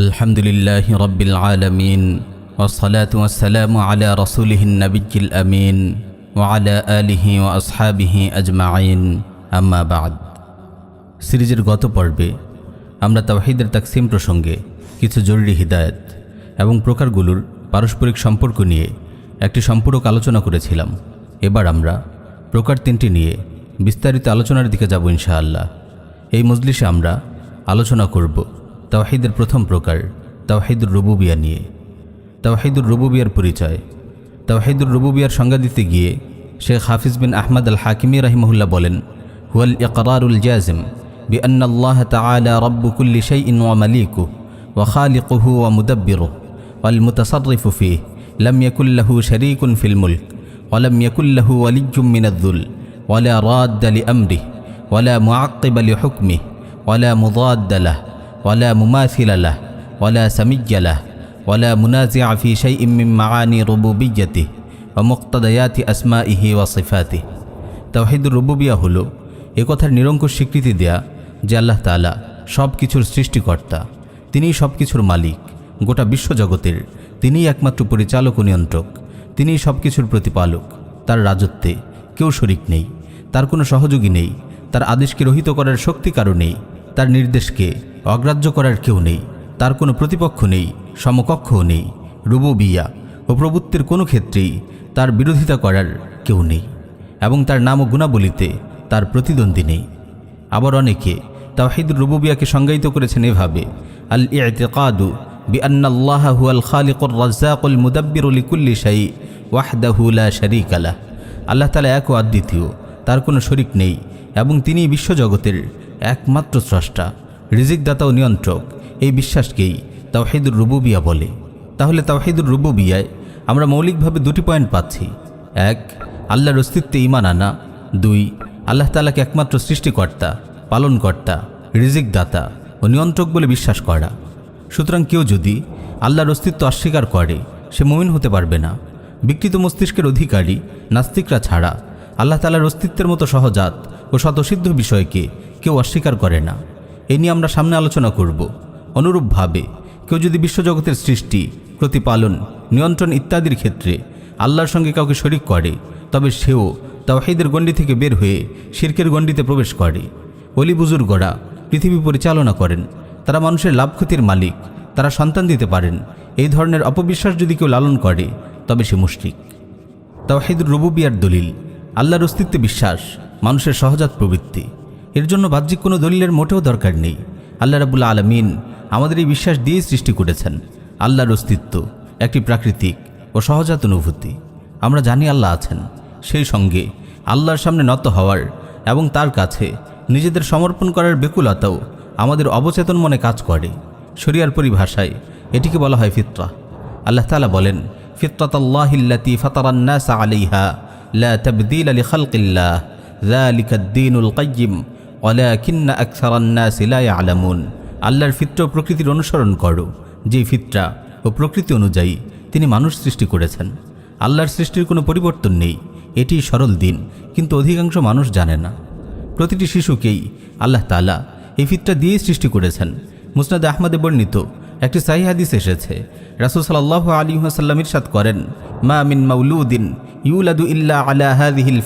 আলহামদুলিল্লাহ রব্বিল আলমিন ওসলাতাম আলা রসুলহিন নবিজিল আমিন ও আলা আলিহি ও আসহাবিহি আজমাইন। আম্মাবাদ সিরিজের গত পর্বে আমরা তাহিদের তাকসিম প্রসঙ্গে কিছু জরুরি হিদায়ত এবং প্রকারগুলোর পারস্পরিক সম্পর্ক নিয়ে একটি সম্পূরক আলোচনা করেছিলাম। এবার আমরা প্রকার তিনটি নিয়ে বিস্তারিত আলোচনার দিকে যাব ইনশাআল্লাহ। এই মজলিসে আমরা আলোচনা করব তাওহিদের প্রথম প্রকার তাওহিদুর রুবুবিয়া নিয়ে তাওহিদুর রুবুবিয়ার পরিচয় তাওহিদুর রুবুবিয়ার সংজ্ঞা দিতে গিয়ে শেখ হাফিজ বিন আহমদ আল হাকিমি রাহিমহুল্লাহ বলেন হুয়াল ইকরারুল জাজিম بأن الله تعالى رب كل شيء ومليكه وخالقه ومدبره والمتصرف فيه لم يكن له شريك في الملك ولم يكن له ولي من الذل ولا راد لأمره ولا معقب لحكمه ولا مضاد له ওয়ালা মুমাসিলাল্লাহ ওয়ালা সামিজ্জালাহ ওয়ালা মুনাজি আফি শাই ইমিম মাআনি রুবুবিজ্জাতি ও মুক্তাদায়াতি আসমা ইহি ওয়াসিফাতি তাহিদুর রুবুবিয়া হল একথার নিরঙ্কুশ স্বীকৃতি দেয়া যে আল্লাহ তালা সব কিছুর সৃষ্টিকর্তা, তিনিই সব কিছুর মালিক, গোটা বিশ্বজগতের তিনিই একমাত্র পরিচালক ও নিয়ন্ত্রক, তিনিই সব কিছুর প্রতিপালক। তার রাজত্বে কেউ শরিক নেই, তার কোনো সহযোগী নেই, তার আদেশকে রহিত করার শক্তি কারও নেই তার নির্দেশকে অগ্রাহ্য করার কেউ নেই, তার কোনো প্রতিপক্ষ নেই সমকক্ষও নেই, রুবুবিয়া ও প্রভুত্বের কোনো ক্ষেত্রেই তার বিরোধিতা করার কেউ নেই এবং তার নাম ও গুণাবলিতে তার প্রতিদ্বন্দ্বী নেই। আবার অনেকে তাওহিদুর রুবুবিয়াকে সংজ্ঞায়িত করেছেন এভাবে আল ইতেকাদু বিআনাল্লাহ হুয়াল খালিকুর রাজ্জাকুল মুদাব্বির লিকুল্লি শাই ওয়াহদাহু লা শারিক আলাহ আল্লাহ তালা এক ও আদ্বিতীয়, তার কোনো শরিক নেই এবং তিনি বিশ্বজগতের একমাত্র স্রষ্টা, রিজিকদাতা ও নিয়ন্ত্রক, এই বিশ্বাসকেই তাওহিদুর রুবুবিয়া বলে। তাহলে তাওহিদুর রুবুবিয়ায় আমরা মৌলিকভাবে দুটি পয়েন্ট পাচ্ছি। এক, আল্লাহর অস্তিত্বে ইমান আনা। দুই, আল্লাহ তালাকে একমাত্র সৃষ্টিকর্তা, পালনকর্তা রিজিক দাতা ও নিয়ন্ত্রক বলে বিশ্বাস করা। সুতরাং কেউ যদি আল্লাহর অস্তিত্ব অস্বীকার করে, সে মমিন হতে পারবে না। বিকৃত মস্তিষ্কের অধিকারী, নাস্তিকরা ছাড়া আল্লাহ তালার অস্তিত্বের মতো সহজাত ও স্বতসিদ্ধ বিষয়কে কেউ অস্বীকার করে না। এ নিয়ে আমরা সামনে আলোচনা করব। অনুরূপভাবে, কেউ যদি বিশ্বজগতের সৃষ্টি, প্রতিপালন, নিয়ন্ত্রণ ইত্যাদির ক্ষেত্রে আল্লাহর সঙ্গে কাউকে শরিক করে, তবে সেও তাওহিদের গণ্ডি থেকে বের হয়ে শির্কের গণ্ডিতে প্রবেশ করে। অলি বুজুর্গরা পৃথিবী পরিচালনা করেন। তারা মানুষের লাভ ক্ষতির মালিক। তারা সন্তান দিতে পারেন। এই ধরনের অপবিশ্বাস যদি কেউ লালন করে, তবে সে মুশরিক। তাওহিদুর রুবুবিয়ার দলিল, আল্লাহর অস্তিত্বে বিশ্বাস, মানুষের সহজাত প্রবৃত্তি। এর জন্য বাহ্যিক কোনো দলিলের মোটেও দরকার নেই। আল্লাহ রাবুল্লা আলমিন আমাদের এই বিশ্বাস দিয়েই সৃষ্টি করেছেন। আল্লাহর অস্তিত্ব, একটি প্রাকৃতিক ও সহজাত অনুভূতি। আমরা জানি আল্লাহ আছেন। সেই সঙ্গে আল্লাহর সামনে নত হওয়ার এবং তার কাছে নিজেদের সমর্পণ করার বেকুলতাও আমাদের অবচেতন মনে কাজ করে। শরিয়ার পরিভাষায় এটিকে বলা হয় ফিতরা। আল্লাহ তালা বলেন ফিতরাতাল্লাহিল্লাতি ফাতারান্নাস আলাইহা লা তাবদীল লিখালকিল্লাহ। যালিকা দ্দীনুল কাইয়্যিম ওয়ালাকিন্না আকসারান্নাসি লা ইয়ালামুন। আল্লাহর ফিত্র প্রকৃতির অনুসরণ করো। যে ফিত্রা ও প্রকৃতি অনুযায়ী তিনি মানুষ সৃষ্টি করেছেন। আল্লাহর সৃষ্টির কোনো পরিবর্তন নেই। এটি সরল দিন, কিন্তু অধিকাংশ মানুষ জানে না। প্রতিটি শিশুকেই আল্লাহ তালা এই ফিতরা দিয়েই সৃষ্টি করেছেন। মুসনাদ আহমদে বর্ণিত একটি সাহি হাদিস এসেছে। রাসুল সাল্লাহ আলী সাল্লাম ইরশাদ করেন, মা মিন মাউলুদ্দিন ইউলাদু ইল্লা আলা হাদিহিল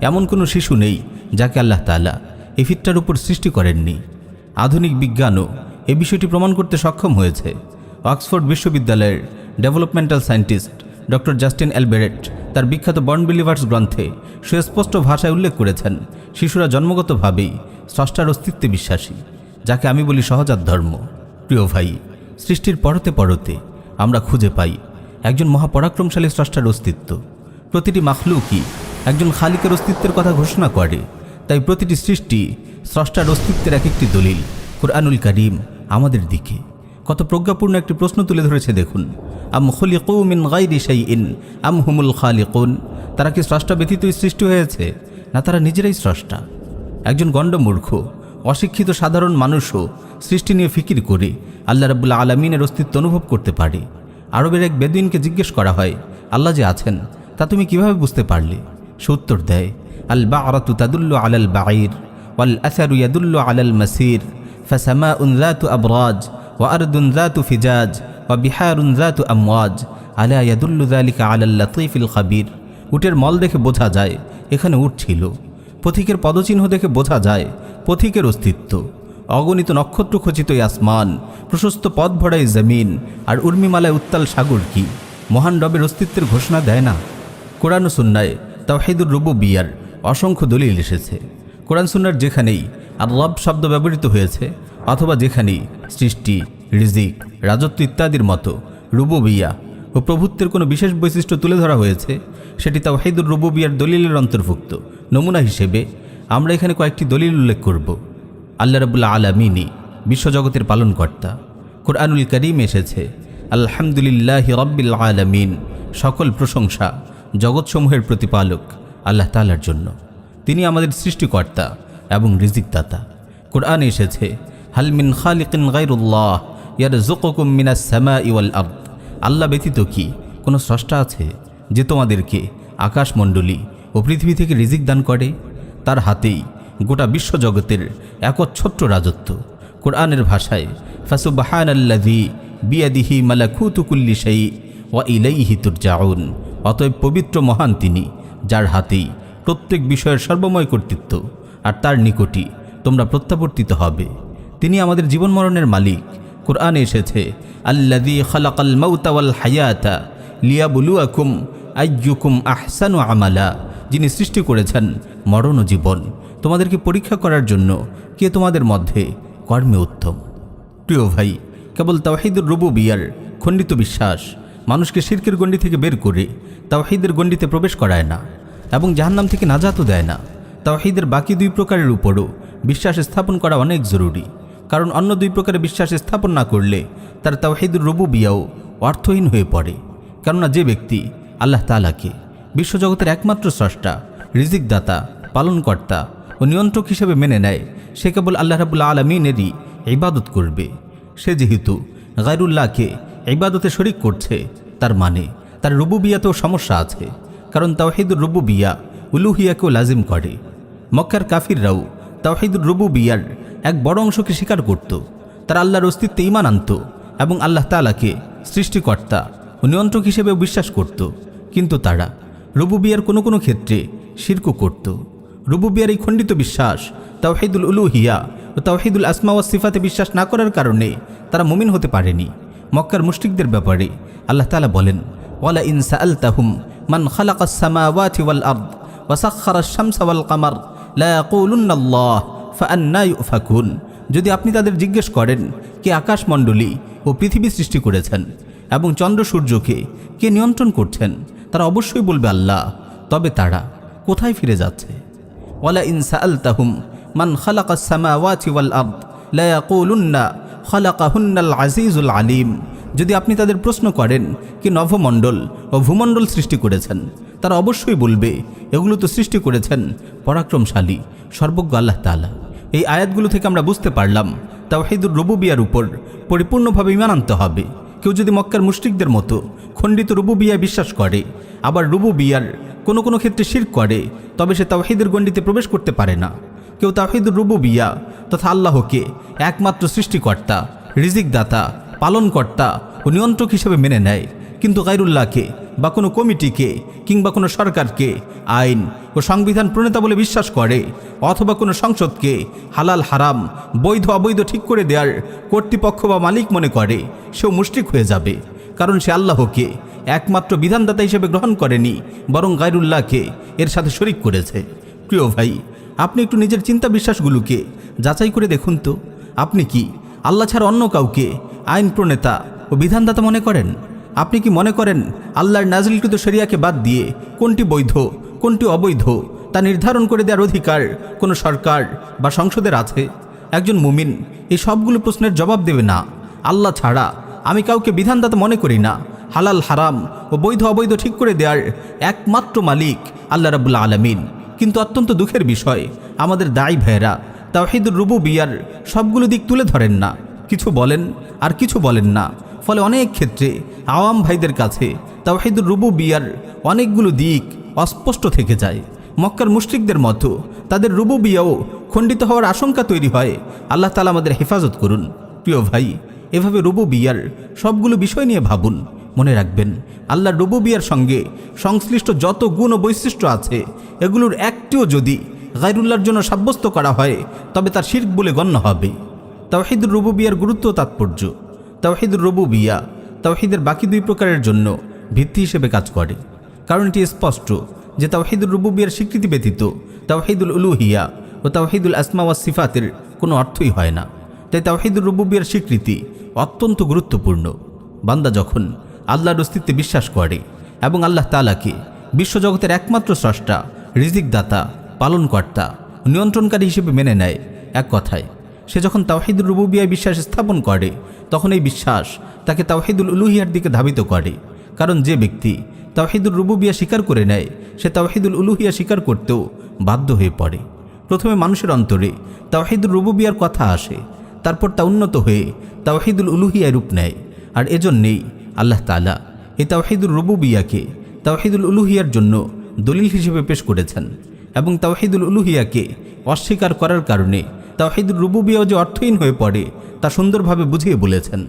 এমন কোনো শিশু নেই যাকে আল্লাহ তালা এই ফিতরার উপর সৃষ্টি করেননি। আধুনিক বিজ্ঞানও এ বিষয়টি প্রমাণ করতে সক্ষম হয়েছে। অক্সফোর্ড বিশ্ববিদ্যালয়ের ডেভেলপমেন্টাল সায়েন্টিস্ট ডক্টর জাস্টিন অ্যালবেরেট তার বিখ্যাত বর্ন বিলিভার্স গ্রন্থে সুস্পষ্ট ভাষায় উল্লেখ করেছেন, শিশুরা জন্মগতভাবেই স্রষ্টার অস্তিত্বে বিশ্বাসী, যাকে আমি বলি সহজাত ধর্ম। প্রিয় ভাই, সৃষ্টির পরতে পরতে আমরা খুঁজে পাই একজন মহাপরাক্রমশালী স্রষ্টার অস্তিত্ব। প্রতিটি মাখলুকই একজন খালিকের অস্তিত্বের কথা ঘোষণা করে। তাই প্রতিটি সৃষ্টি স্রষ্টার অস্তিত্বের এক একটি দলিল, কোরআনুল করিম আমাদের দিকে। কত প্রজ্ঞাপূর্ণ একটি প্রশ্ন তুলে ধরেছে দেখুন। আম খলিকু মিন গাইরি ইন আম হুমুল খালিকুন। তারা কি স্রষ্টা ব্যতীতই সৃষ্টি হয়েছে? না তারা নিজেরাই স্রষ্টা? একজন গণ্ডমূর্খ, অশিক্ষিত সাধারণ মানুষও সৃষ্টি নিয়ে ফিকির করে আল্লাহ রাবুল্লাহ আলমিনের অস্তিত্ব অনুভব করতে পারে। আরবের এক বেদিনকে জিজ্ঞেস করা হয়, আল্লাহ যে আছেন, তা তুমি কীভাবে বুঝতে পারলে? সে উত্তর দেয় আল আল তাদুল্লু আলাল বাঈর ওয়াল আসারু ইয়াদুল্লু আলাল মাসির ফাসামা উনজাতু আবরাজ ওয়া আরদুন জাতু ফিজাজ ওয়া বিহারুন জাতু আমওয়াজ আলা ইয়াদুল্লু জালিকা আলাল লতিফিল খাবির উটের মল দেখে বোঝা যায়, এখানে উট ছিল। পথিকের পদচিহ্ন দেখে বোঝা যায়, পথিকের অস্তিত্ব। অগণিত নক্ষত্র খচিত আসমান, প্রশস্ত পথ ভরাই জমিন, আর উর্মিমালায় উত্তাল সাগর কি? মহান রবের অস্তিত্বের ঘোষণা দেয় না? কোরআন সুন্নায় তাহেদুর রুবু বিয়ার অসংখ্য দলিল এসেছে। কোরআন সুন্নার যেখানেই আর রব শব্দ ব্যবহৃত হয়েছে, অথবা যেখানেই সৃষ্টি, রিজিক, রাজত্ব ইত্যাদির মতো রুবু বিয়া ও প্রভুত্বের কোনো বিশেষ বৈশিষ্ট্য তুলে ধরা হয়েছে, সেটি তাও হাইদুর বিয়ার দলিলের অন্তর্ভুক্ত। নমুনা হিসেবে আমরা এখানে কয়েকটি দলিল উল্লেখ করব। আল্লাহ রবুল্লা আলমিনী বিশ্বজগতের পালনকর্তা, কোরআনুল করিম এসেছে, আলহামদুলিল্লাহ রব্বিল আলমিন, সকল প্রশংসা জগৎসমূহের প্রতিপালক। আল্লাহ তালার জন্য। তিনি আমাদের সৃষ্টিকর্তা এবং রিজিকদাতা। কোরআন এসেছে হালমিন খালিকিন গাইরুল্লাহ ইয়ার জোকুম মিনাস সামা ইওয়াল আব আল্লাহ ব্যতীত কি কোনো স্রষ্টা আছে যে তোমাদেরকে আকাশমণ্ডলী ও পৃথিবী থেকে রিজিক দান করে? তার হাতেই গোটা বিশ্বজগতের একচ্ছত্র রাজত্ব। কোরআনের ভাষায় ফাসুবাহান আল্লাদি বিয়াদিহি মালাকুতুকুল্লি সেই ওয়া ইলাইহি তুরজাউন। অতএব পবিত্র মহান তিনি যার হাতেই প্রত্যেক বিষয়ের সর্বময় কর্তৃত্ব আর তার নিকটই তোমরা প্রত্যাবর্তিত হবে। তিনি আমাদের জীবন মরণের মালিক। কোরআনে এসেছে আল্লাদি খালাকাল মাউতাওয়াল হায়াতা লিয়াবুলুয়াকুম আইয়ুকুম আহসানু আমালা। যিনি সৃষ্টি করেছেন মরণ জীবন। তোমাদেরকে পরীক্ষা করার জন্য কে তোমাদের মধ্যে কর্মে উত্তম? প্রিয় ভাই, কেবল তাওহিদুর রুবু বিয়ার খণ্ডিত বিশ্বাস মানুষকে শির্কের গণ্ডি থেকে বের করে তাওহিদের গণ্ডিতে প্রবেশ করায় না এবং জাহান্নাম থেকে নাজাতও দেয় না। তাওহিদের বাকি দুই প্রকারের উপরও বিশ্বাস স্থাপন করা অনেক জরুরি। কারণ অন্য দুই প্রকারের বিশ্বাস স্থাপন না করলে তার তাওহিদুর রবু বিয়াও অর্থহীন হয়ে পড়ে। কেননা যে ব্যক্তি আল্লাহ তালাকে বিশ্বজগতের একমাত্র স্রষ্টা, রিজিকদাতা, পালনকর্তা ও নিয়ন্ত্রক হিসেবে মেনে নেয়, সে কেবল আল্লাহ রাবুল্লা আলমিনেরই ইবাদত করবে। সে যেহেতু গায়রুল্লাহকে ইবাদতে শরিক করছে, তার মানে তার রুবুবিয়াতেও সমস্যা আছে, কারণ তাওহিদুর রুবুবিয়া উলুহিয়াকেও লাজিম করে। মক্কার কাফিররাও তাওহিদুর রুবুবিয়ার এক বড় অংশকে স্বীকার করত। তারা আল্লাহর অস্তিত্বে ইমান আনত এবং আল্লাহ তালাকে সৃষ্টিকর্তা ও নিয়ন্ত্রক হিসেবেও বিশ্বাস করত। কিন্তু তারা রুবুবিয়ার কোনো কোনো ক্ষেত্রে শির্ক করত। রুবুবিয়ার এই খণ্ডিত বিশ্বাস তাওহিদুল উলুহিয়া ও তাওহিদুল আসমা ও সিফাতে বিশ্বাস না করার কারণে তারা মুমিন হতে পারেনি। মক্কার মুশরিকদের ব্যাপারে আল্লাহ তালা বলেন ওয়ালা ইনসা আল তাহুম মান আরদ ফাআন্না ইউফাকুন। যদি আপনি তাদের জিজ্ঞেস করেন, কে আকাশমণ্ডলী ও পৃথিবী সৃষ্টি করেছেন এবং চন্দ্র সূর্যকে কে নিয়ন্ত্রণ করছেন? তারা অবশ্যই বলবে, আল্লাহ। তবে তারা কোথায় ফিরে যাচ্ছে? ওয়ালা ইনসা আল তাহুম মান ওয়াল আরদ ইয়াকুলুন্না খালাকাহুন্নাল আজিজুল আলিম। যদি আপনি তাদের প্রশ্ন করেন, কি নভমণ্ডল ও ভূমণ্ডল সৃষ্টি করেছেন? তারা অবশ্যই বলবে, এগুলো তো সৃষ্টি করেছেন পরাক্রমশালী, সর্বজ্ঞ আল্লাহ তাআলা। এই আয়াতগুলো থেকে আমরা বুঝতে পারলাম, তাওহিদুর রুবুবিয়ার উপর পরিপূর্ণভাবে ইমান আনতে হবে। কেউ যদি মক্কার মুশরিকদের মতো খণ্ডিত রুবুবিয়া বিশ্বাস করে, আবার রুবুবিয়ার কোনো কোনো ক্ষেত্রে শির করে, তবে সে তাওহিদের গণ্ডিতে প্রবেশ করতে পারে না। কেউ তাওহিদুর রুবুবিয়া তথা আল্লাহকে একমাত্র সৃষ্টিকর্তা, রিজিকদাতা, পালনকর্তা ও নিয়ন্ত্রক হিসেবে মেনে নেয়। কিন্তু গাইরুল্লাহকে বা কোনো কমিটিকে কিংবা কোনো সরকারকে আইন ও সংবিধান প্রণেতা বলে বিশ্বাস করে অথবা কোনো সংসদকে হালাল, হারাম, বৈধ, অবৈধ ঠিক করে দেওয়ার কর্তৃপক্ষ বা মালিক মনে করে, সেও মুষ্টিক হয়ে যাবে। কারণ সে আল্লাহকে একমাত্র বিধানদাতা হিসেবে গ্রহণ করেনি, বরং গাইরুল্লাহকে এর সাথে শরিক করেছে। প্রিয় ভাই আপনি একটু নিজের চিন্তা বিশ্বাসগুলোকে যাচাই করে দেখুন তো। আপনি কি আল্লাহ ছাড়া অন্য কাউকে আইন প্রণেতা ও বিধানদাতা মনে করেন? আপনি কি মনে করেন আল্লাহর নাজলিকৃত শরিয়াকে বাদ দিয়ে কোনটি বৈধ, কোনটি অবৈধ তা নির্ধারণ করে দেওয়ার অধিকার কোনো সরকার বা সংসদের আছে? একজন মুমিন এই সবগুলো প্রশ্নের জবাব দেবে না। আল্লাহ ছাড়া আমি কাউকে বিধানদাতা মনে করি না। হালাল, হারাম ও বৈধ, অবৈধ ঠিক করে দেওয়ার একমাত্র মালিক আল্লাহ রাবুল্লা আলমিন। কিন্তু অত্যন্ত দুঃখের বিষয়, আমাদের দায়ী ভাইয়েরা তাওহিদুর রুবু বিয়ার সবগুলো দিক তুলে ধরেন না। কিছু বলেন আর কিছু বলেন না। ফলে অনেক ক্ষেত্রে আওয়াম ভাইদের কাছে তাওহিদুর রুবু বিয়ার অনেকগুলো দিক অস্পষ্ট থেকে যায়। মক্কার মুশরিকদের মতো তাদের রুবু বিয়াও খণ্ডিত হওয়ার আশঙ্কা তৈরি হয়। আল্লাহ তালা আমাদের হেফাজত করুন। প্রিয় ভাই, এভাবে রুবু বিয়ার সবগুলো বিষয় নিয়ে ভাবুন। মনে রাখবেন, আল্লাহ রবু বিয়ার সঙ্গে সংশ্লিষ্ট যত গুণ ও বৈশিষ্ট্য আছে, এগুলোর একটিও যদি গাইরুল্লাহর জন্য সাব্যস্ত করা হয়, তবে তার শির্ক বলে গণ্য হবে। তাওহিদুর রবু বিয়ার গুরুত্ব তাৎপর্য। তাওহিদুর রবু বিয়া তাওহিদের বাকি দুই প্রকারের জন্য ভিত্তি হিসেবে কাজ করে। কারণ এটি স্পষ্ট যে তাওহিদুর রুবুবিয়ার স্বীকৃতি ব্যতীত তাওহিদুল উলুহিয়া ও তাওহিদুল আসমা ওয়া সিফাতের কোনো অর্থই হয় না। তাই তাওহিদুর রুবুবিয়ার স্বীকৃতি অত্যন্ত গুরুত্বপূর্ণ। বান্দা যখন আল্লাহর অস্তিত্বে বিশ্বাস করে এবং আল্লাহ তালাকে বিশ্বজগতের একমাত্র স্রষ্টা রিজিক দাতা পালনকর্তা, নিয়ন্ত্রণকারী হিসেবে মেনে নেয়। এক কথায়, সে যখন তাওহিদুল রুবুবিয়ায় বিশ্বাস স্থাপন করে, তখন এই বিশ্বাস তাকে তাওহিদুল উলুহিয়ার দিকে ধাবিত করে। কারণ যে ব্যক্তি তাওহিদুল রুবুবিয়া স্বীকার করে নেয়, সে তাওহিদুল উলুহিয়া স্বীকার করতেও বাধ্য হয়ে পড়ে। প্রথমে মানুষের অন্তরে তাওহিদুল রুবুবিয়ার কথা আসে, তারপর তা উন্নত হয়ে তাওহিদুল উলুহিয়ায় রূপ নেয়। আর এজন্যেই আল্লাহ তালা এই তাওহিদুল রুবুবিয়াকে তাওহিদুল উলুহিয়ার জন্য দলিল হিসেবে পেশ করেছেন এবং তাওহিদুল উলুহিয়াকে অস্বীকার করার কারণে তাওহিদুল রুবুবিয়াও যে অর্থহীন হয়ে পড়ে তা সুন্দরভাবে বুঝিয়ে বলেছেন।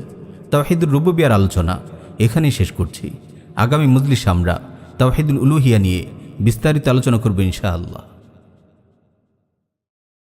তাওহিদুল রুবুবিয়ার আলোচনা এখানেই শেষ করছি। আগামী মজলিস আমরা তাওহিদুল উলুহিয়া নিয়ে বিস্তারিত আলোচনা করব ইনশাআল্লাহ।